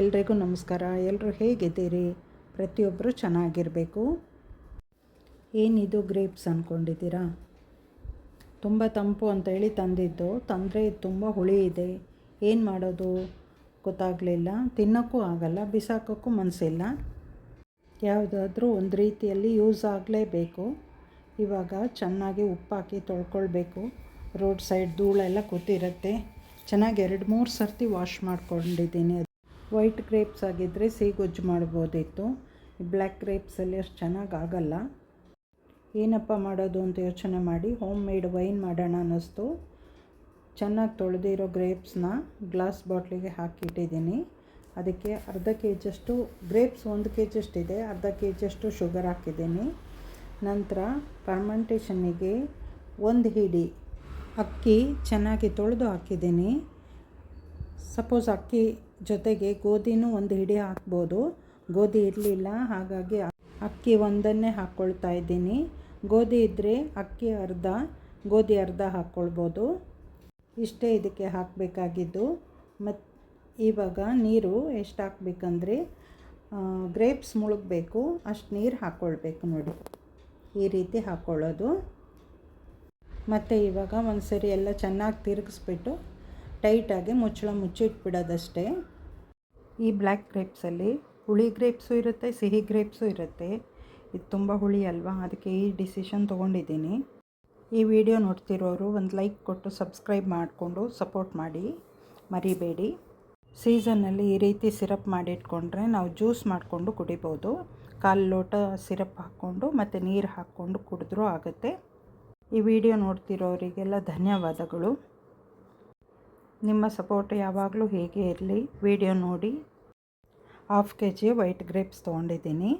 ಎಲ್ರಿಗೂ ನಮಸ್ಕಾರ. ಎಲ್ಲರೂ ಹೇಗಿದ್ದೀರಿ? ಪ್ರತಿಯೊಬ್ಬರು ಚೆನ್ನಾಗಿರಬೇಕು. ಏನಿದು ಗ್ರೇಪ್ಸ್ ಅಂದ್ಕೊಂಡಿದ್ದೀರಾ ತುಂಬ ತಂಪು ಅಂತೇಳಿ ತಂದಿದ್ದು. ತಂದರೆ ತುಂಬ ಹುಳಿ ಇದೆ. ಏನು ಮಾಡೋದು ಗೊತ್ತಾಗಲಿಲ್ಲ. ತಿನ್ನೋಕ್ಕೂ ಆಗಲ್ಲ, ಬಿಸಾಕೋಕ್ಕೂ ಮನಸ್ಸಿಲ್ಲ ಯಾವುದಾದ್ರೂ ಒಂದು ರೀತಿಯಲ್ಲಿ ಯೂಸ್ ಆಗಲೇಬೇಕು. ಇವಾಗ ಚೆನ್ನಾಗಿ ಉಪ್ಪಾಕಿ ತೊಳ್ಕೊಳ್ಬೇಕು. Road side ಧೂಳೆಲ್ಲ ಕೂತಿರುತ್ತೆ. ಚೆನ್ನಾಗಿ ಎರಡು ಮೂರು ಸರ್ತಿ ವಾಶ್ ಮಾಡ್ಕೊಂಡಿದ್ದೀನಿ. ವೈಟ್ ಗ್ರೇಪ್ಸ್ ಆಗಿದ್ದರೆ ಸಿಹಿಗೊಜ್ಜು ಮಾಡ್ಬೋದಿತ್ತು. ಬ್ಲ್ಯಾಕ್ ಗ್ರೇಪ್ಸಲ್ಲಿ ಅಷ್ಟು ಚೆನ್ನಾಗಿ ಆಗಲ್ಲ. ಏನಪ್ಪ ಮಾಡೋದು ಅಂತ ಯೋಚನೆ ಮಾಡಿ ಹೋಮ್ ಮೇಡ್ ವೈನ್ ಮಾಡೋಣ ಅನ್ನಿಸ್ತು. ಚೆನ್ನಾಗಿ ತೊಳೆದಿರೋ ಗ್ರೇಪ್ಸ್ನ ಗ್ಲಾಸ್ ಬಾಟ್ಲಿಗೆ ಹಾಕಿಟ್ಟಿದ್ದೀನಿ. ಅದಕ್ಕೆ ಅರ್ಧ ಕೆ ಜಿಯಷ್ಟು ಗ್ರೇಪ್ಸ್ ಒಂದು ಕೆ ಜಿಯಷ್ಟಿದೆ ಅರ್ಧ ಕೆ ಜಿಯಷ್ಟು ಶುಗರ್ ಹಾಕಿದ್ದೀನಿ. ನಂತರ ಫರ್ಮೆಂಟೇಷನ್ನಿಗೆ ಒಂದು ಹಿಡಿ ಅಕ್ಕಿ ಚೆನ್ನಾಗಿ ತೊಳೆದು ಹಾಕಿದ್ದೀನಿ. ಸಪೋಸ್ ಅಕ್ಕಿ ಜೊತೆಗೆ ಗೋಧಿನೂ ಒಂದು ಹಿಡಿ ಹಾಕ್ಬೋದು. ಗೋಧಿ ಇರಲಿಲ್ಲ, ಹಾಗಾಗಿ ಅಕ್ಕಿ ಒಂದನ್ನೇ ಹಾಕ್ಕೊಳ್ತಾ ಇದ್ದೀನಿ. ಗೋಧಿ ಇದ್ದರೆ ಅಕ್ಕಿ ಅರ್ಧ, ಗೋಧಿ ಅರ್ಧ ಹಾಕ್ಕೊಳ್ಬೋದು ಇಷ್ಟೇ ಇದಕ್ಕೆ ಹಾಕಬೇಕಾಗಿದ್ದು. ಮತ್ತು ಇವಾಗ ನೀರು ಎಷ್ಟು ಹಾಕ್ಬೇಕಂದ್ರೆ ಗ್ರೇಪ್ಸ್ ಮುಳುಗಬೇಕು. ಅಷ್ಟು ನೀರು ಹಾಕ್ಕೊಳ್ಬೇಕು ನೋಡಿ. ಈ ರೀತಿ ಹಾಕ್ಕೊಳ್ಳೋದು ಮತ್ತು ಇವಾಗ ಒಂದು ಸರಿ ಎಲ್ಲ ಚೆನ್ನಾಗಿ ತಿರುಗಿಸ್ಬಿಟ್ಟು ಟೈಟಾಗಿ ಮುಚ್ಚಳ ಮುಚ್ಚಿಟ್ಬಿಡೋದಷ್ಟೇ. ಈ ಬ್ಲ್ಯಾಕ್ ಗ್ರೇಪ್ಸಲ್ಲಿ ಹುಳಿ ಗ್ರೇಪ್ಸು ಇರುತ್ತೆ, ಸಿಹಿ ಗ್ರೇಪ್ಸು ಇರುತ್ತೆ. ಇದು ತುಂಬ ಹುಳಿ ಅಲ್ವಾ? ಅದಕ್ಕೆ ಈ ಡಿಸಿಷನ್ ತೊಗೊಂಡಿದ್ದೀನಿ. ಈ ವಿಡಿಯೋ ನೋಡ್ತಿರೋರು ಒಂದು ಲೈಕ್ ಕೊಟ್ಟು ಸಬ್ಸ್ಕ್ರೈಬ್ ಮಾಡಿಕೊಂಡು ಸಪೋರ್ಟ್ ಮಾಡಿ. ಮರಿಬೇಡಿ. ಸೀಸನ್ನಲ್ಲಿ ಈ ರೀತಿ ಸಿರಪ್ ಮಾಡಿಟ್ಕೊಂಡ್ರೆ ನಾವು ಜ್ಯೂಸ್ ಮಾಡಿಕೊಂಡು ಕುಡಿಬೋದು. ಕಾಲು ಲೋಟ ಸಿರಪ್ ಹಾಕ್ಕೊಂಡು ಮತ್ತು ನೀರು ಹಾಕ್ಕೊಂಡು ಕುಡಿದ್ರೂ ಆಗುತ್ತೆ. ಈ ವಿಡಿಯೋ ನೋಡ್ತಿರೋರಿಗೆಲ್ಲ ಧನ್ಯವಾದಗಳು. ನಿಮ್ಮ ಸಪೋರ್ಟ್ ಯಾವಾಗಲೂ ಹೇಗೆ ಇರಲಿ. ವಿಡಿಯೋ ನೋಡಿ. Half K G white grapes ತೊಗೊಂಡಿದ್ದೀನಿ.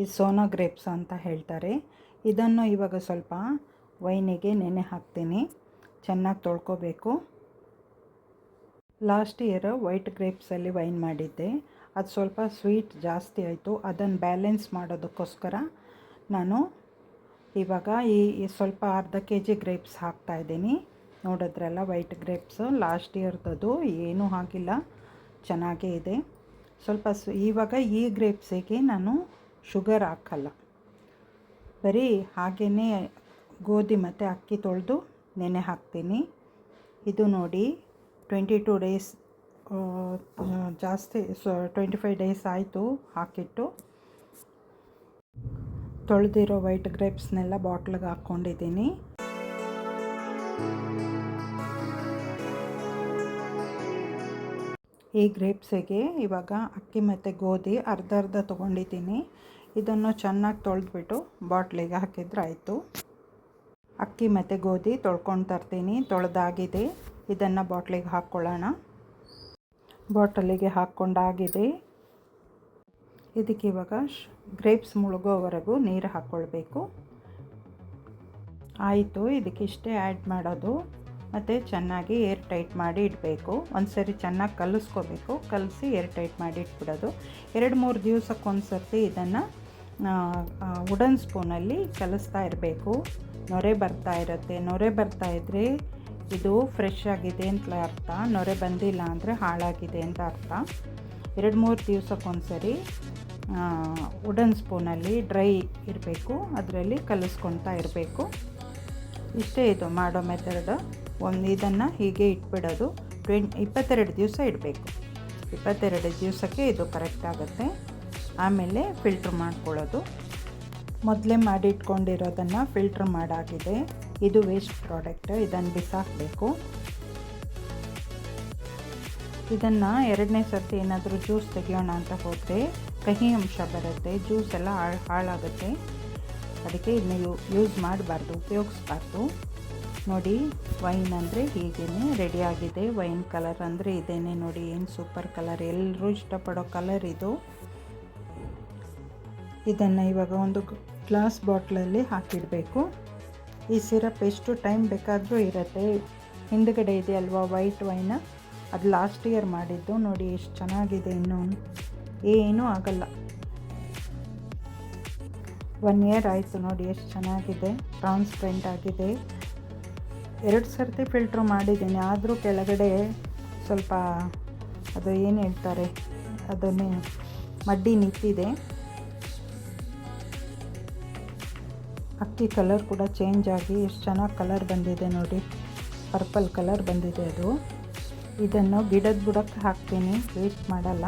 ಇದು ಸೋನಾ ಗ್ರೇಪ್ಸ್ ಅಂತ ಹೇಳ್ತಾರೆ. ಇದನ್ನು ಇವಾಗ ಸ್ವಲ್ಪ ವೈನಿಗೆ ನೆನೆ ಹಾಕ್ತೀನಿ. ಚೆನ್ನಾಗಿ ತೊಳ್ಕೊಬೇಕು. ಲಾಸ್ಟ್ ಇಯರ್ ವೈಟ್ ಗ್ರೇಪ್ಸಲ್ಲಿ ವೈನ್ ಮಾಡಿದ್ದೆ. ಅದು ಸ್ವಲ್ಪ ಸ್ವೀಟ್ ಜಾಸ್ತಿ ಆಯಿತು. ಅದನ್ನು ಬ್ಯಾಲೆನ್ಸ್ ಮಾಡೋದಕ್ಕೋಸ್ಕರ ನಾನು ಇವಾಗ ಈ ಸ್ವಲ್ಪ ಅರ್ಧ ಕೆ ಜಿ ಗ್ರೇಪ್ಸ್ ಹಾಕ್ತಾಯಿದ್ದೀನಿ ನೋಡಿದ್ರಲ್ಲ ವೈಟ್ ಗ್ರೇಪ್ಸು ಲಾಸ್ಟ್ ಇಯರ್ದದು ಏನೂ ಹಾಕಿಲ್ಲ, ಚೆನ್ನಾಗೇ ಇದೆ. ಸ್ವಲ್ಪ ಸು, ಇವಾಗ ಈ ಗ್ರೇಪ್ಸಿಗೆ ನಾನು ಶುಗರ್ ಹಾಕಲ್ಲ. ಬರೀ ಹಾಗೇ ಗೋಧಿ ಮತ್ತು ಅಕ್ಕಿ ತೊಳೆದು ನೆನೆ ಹಾಕ್ತೀನಿ. ಇದು ನೋಡಿ ಟ್ವೆಂಟಿ ಟೂ ಡೇಸ್ ಜಾಸ್ತಿ, ಸೊ ಟ್ವೆಂಟಿ ಫೈವ್ ಡೇಸ್ ಆಯಿತು ಹಾಕಿಟ್ಟು. ತೊಳೆದಿರೋ ವೈಟ್ ಗ್ರೇಪ್ಸ್ನೆಲ್ಲ ಬಾಟ್ಲಿಗೆ ಹಾಕ್ಕೊಂಡಿದ್ದೀನಿ. ಈ ಗ್ರೇಪ್ಸಿಗೆ ಇವಾಗ ಅಕ್ಕಿ ಮತ್ತು ಗೋಧಿ ಅರ್ಧ ಅರ್ಧ ತೊಗೊಂಡಿದ್ದೀನಿ. ಇದನ್ನು ಚೆನ್ನಾಗಿ ತೊಳೆದ್ಬಿಟ್ಟು ಬಾಟ್ಲಿಗೆ ಹಾಕಿದ್ರೆ ಆಯಿತು. ಅಕ್ಕಿ ಮತ್ತು ಗೋಧಿ ತೊಳ್ಕೊಂಡು ತರ್ತೀನಿ. ತೊಳೆದಾಗಿದೆ. ಇದನ್ನು ಬಾಟ್ಲಿಗೆ ಹಾಕ್ಕೊಳ್ಳೋಣ ಬಾಟಲಿಗೆ ಹಾಕ್ಕೊಂಡಾಗಿದೆ. ಇದಕ್ಕೆ ಇವಾಗ ಗ್ರೇಪ್ಸ್ ಮುಳುಗೋವರೆಗೂ ನೀರು ಹಾಕ್ಕೊಳ್ಬೇಕು ಆಯಿತು. ಇದಕ್ಕಿಷ್ಟೇ ಆ್ಯಡ್ ಮಾಡೋದು. ಮತ್ತು ಚೆನ್ನಾಗಿ ಏರ್ ಟೈಟ್ ಮಾಡಿ ಇಡಬೇಕು. ಒಂದು ಸರಿ ಚೆನ್ನಾಗಿ ಕಲಿಸ್ಕೋಬೇಕು. ಕಲಸಿ ಏರ್ ಟೈಟ್ ಮಾಡಿ ಇಟ್ಬಿಡೋದು. ಎರಡು ಮೂರು ದಿವಸಕ್ಕೊಂದು ಸರ್ತಿ ಇದನ್ನು ವುಡನ್ ಸ್ಪೂನಲ್ಲಿ ಕಲಿಸ್ತಾ ಇರಬೇಕು. ನೊರೆ ಬರ್ತಾ ಇರುತ್ತೆ. ನೊರೆ ಬರ್ತಾ ಇದ್ದರೆ ಇದು ಫ್ರೆಶ್ ಆಗಿದೆ ಅಂತ ಅರ್ಥ. ನೊರೆ ಬಂದಿಲ್ಲ ಅಂದರೆ ಹಾಳಾಗಿದೆ ಅಂತ ಅರ್ಥ. ಎರಡು ಮೂರು ದಿವಸಕ್ಕೊಂದು ಸರಿ ವುಡನ್ ಸ್ಪೂನಲ್ಲಿ ಡ್ರೈ ಇರಬೇಕು. ಅದರಲ್ಲಿ ಕಲಿಸ್ಕೊತಾ ಇರಬೇಕು. ಇಷ್ಟೇ ಇದು ಮಾಡೋ ಮೆಥಡ್ ಒಂದು ಇದನ್ನು ಹೀಗೆ ಇಟ್ಬಿಡೋದು. ಟ್ವೆಂಟ್, ಇಪ್ಪತ್ತೆರಡು ದಿವಸ ಇಡಬೇಕು. ಇಪ್ಪತ್ತೆರಡು ದಿವಸಕ್ಕೆ ಇದು ಕರೆಕ್ಟ್ ಆಗುತ್ತೆ. ಆಮೇಲೆ ಫಿಲ್ಟ್ರ್ ಮಾಡ್ಕೊಳ್ಳೋದು. ಮೊದಲೇ ಮಾಡಿ ಇಟ್ಕೊಂಡಿರೋದನ್ನು ಫಿಲ್ಟ್ರ್ ಮಾಡಾಗಿದೆ. ಇದು ವೇಸ್ಟ್ ಪ್ರಾಡಕ್ಟ್ ಇದನ್ನು ಬಿಸಾಕಬೇಕು. ಇದನ್ನು ಎರಡನೇ ಸರ್ತಿ ಏನಾದರೂ ಜ್ಯೂಸ್ ತೆಗಿಯೋಣ ಅಂತ ಹೋದರೆ ಕಹಿ ಅಂಶ ಬರುತ್ತೆ. ಜ್ಯೂಸ್ ಎಲ್ಲ ಹಾಳು, ಹಾಳಾಗುತ್ತೆ. ಅದಕ್ಕೆ ಇದನ್ನ ಯೂಸ್ ಮಾಡಬಾರ್ದು, ಉಪಯೋಗಿಸ್ಬಾರ್ದು. ನೋಡಿ ವೈನ್ ಅಂದರೆ ಹೀಗೇ ರೆಡಿಯಾಗಿದೆ ವೈನ್ ಕಲರ್ ಅಂದರೆ ಇದೇನೆ ನೋಡಿ, ಏನು ಸೂಪರ್ ಕಲರ್ ಎಲ್ಲರೂ ಇಷ್ಟಪಡೋ ಕಲರ್ ಇದು. ಇದನ್ನು ಇವಾಗ ಒಂದು ಗ್ಲಾಸ್ ಬಾಟ್ಲಲ್ಲಿ ಹಾಕಿಡಬೇಕು. ಈ ಸಿರಪ್ ಎಷ್ಟು ಟೈಮ್ ಬೇಕಾದರೂ ಇರುತ್ತೆ. ಹಿಂದುಗಡೆ ಇದೆ ಅಲ್ವಾ ವೈಟ್ ವೈನ ಅದು ಲಾಸ್ಟ್ ಇಯರ್ ಮಾಡಿದ್ದು. ನೋಡಿ ಎಷ್ಟು ಚೆನ್ನಾಗಿದೆ ಇನ್ನೂ. ಏನೂ ಆಗಲ್ಲ. ಒನ್ ಇಯರ್ ಆಯಿತು ನೋಡಿ, ಎಷ್ಟು ಚೆನ್ನಾಗಿದೆ. ಟ್ರಾನ್ಸ್ಪರೆಂಟ್ ಆಗಿದೆ. ಎರಡು ಸರ್ತಿ ಫಿಲ್ಟ್ರ್ ಮಾಡಿದ್ದೀನಿ, ಆದರೂ ಕೆಳಗಡೆ ಸ್ವಲ್ಪ ಅದು ಏನು ಹೇಳ್ತಾರೆ, ಅದನ್ನೇ ಮಡ್ಡಿ ನಿಂತಿದೆ. ಅಕ್ಕಿ ಕಲರ್ ಕೂಡ ಚೇಂಜ್ ಆಗಿ ಎಷ್ಟು ಚೆನ್ನಾಗಿ ಕಲರ್ ಬಂದಿದೆ ನೋಡಿ. ಪರ್ಪಲ್ ಕಲರ್ ಬಂದಿದೆ ಅದು. ಇದನ್ನು ಗಿಡದ ಬುಡಕ್ಕೆ ಹಾಕ್ತೀನಿ ವೇಸ್ಟ್ ಮಾಡಲ್ಲ.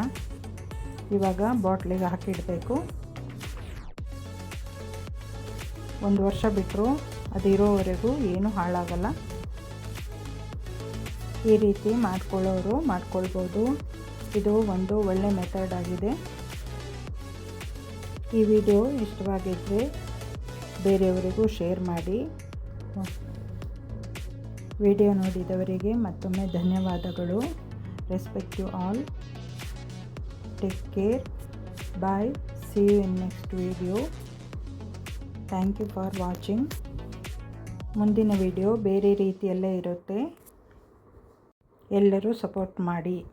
ಇವಾಗ ಬಾಟ್ಲಿಗೆ ಹಾಕಿಡಬೇಕು. ಒಂದು ವರ್ಷ ಬಿಟ್ಟರು ಅದಿರೋವರೆಗೂ ಏನೂ ಹಾಳಾಗಲ್ಲ. ಈ ರೀತಿ ಮಾಡ್ಕೊಳ್ಳೋರು ಮಾಡ್ಕೊಳ್ಬೋದು. ಇದು ಒಂದು ಒಳ್ಳೆ ಮೆಥಡ್ ಆಗಿದೆ. ಈ ವಿಡಿಯೋ ಇಷ್ಟವಾಗಿದ್ದರೆ ಬೇರೆಯವರಿಗೂ ಶೇರ್ ಮಾಡಿ. ವಿಡಿಯೋ ನೋಡಿದವರಿಗೆ ಮತ್ತೊಮ್ಮೆ ಧನ್ಯವಾದಗಳು. Respect you all. Take care. Bye. See you in next video. Thank you for watching. ಮುಂದಿನ ವಿಡಿಯೋ ಬೇರೆ ರೀತಿಯಲ್ಲೇ ಇರುತ್ತೆ. ಎಲ್ಲರೂ ಸಪೋರ್ಟ್ ಮಾಡಿ.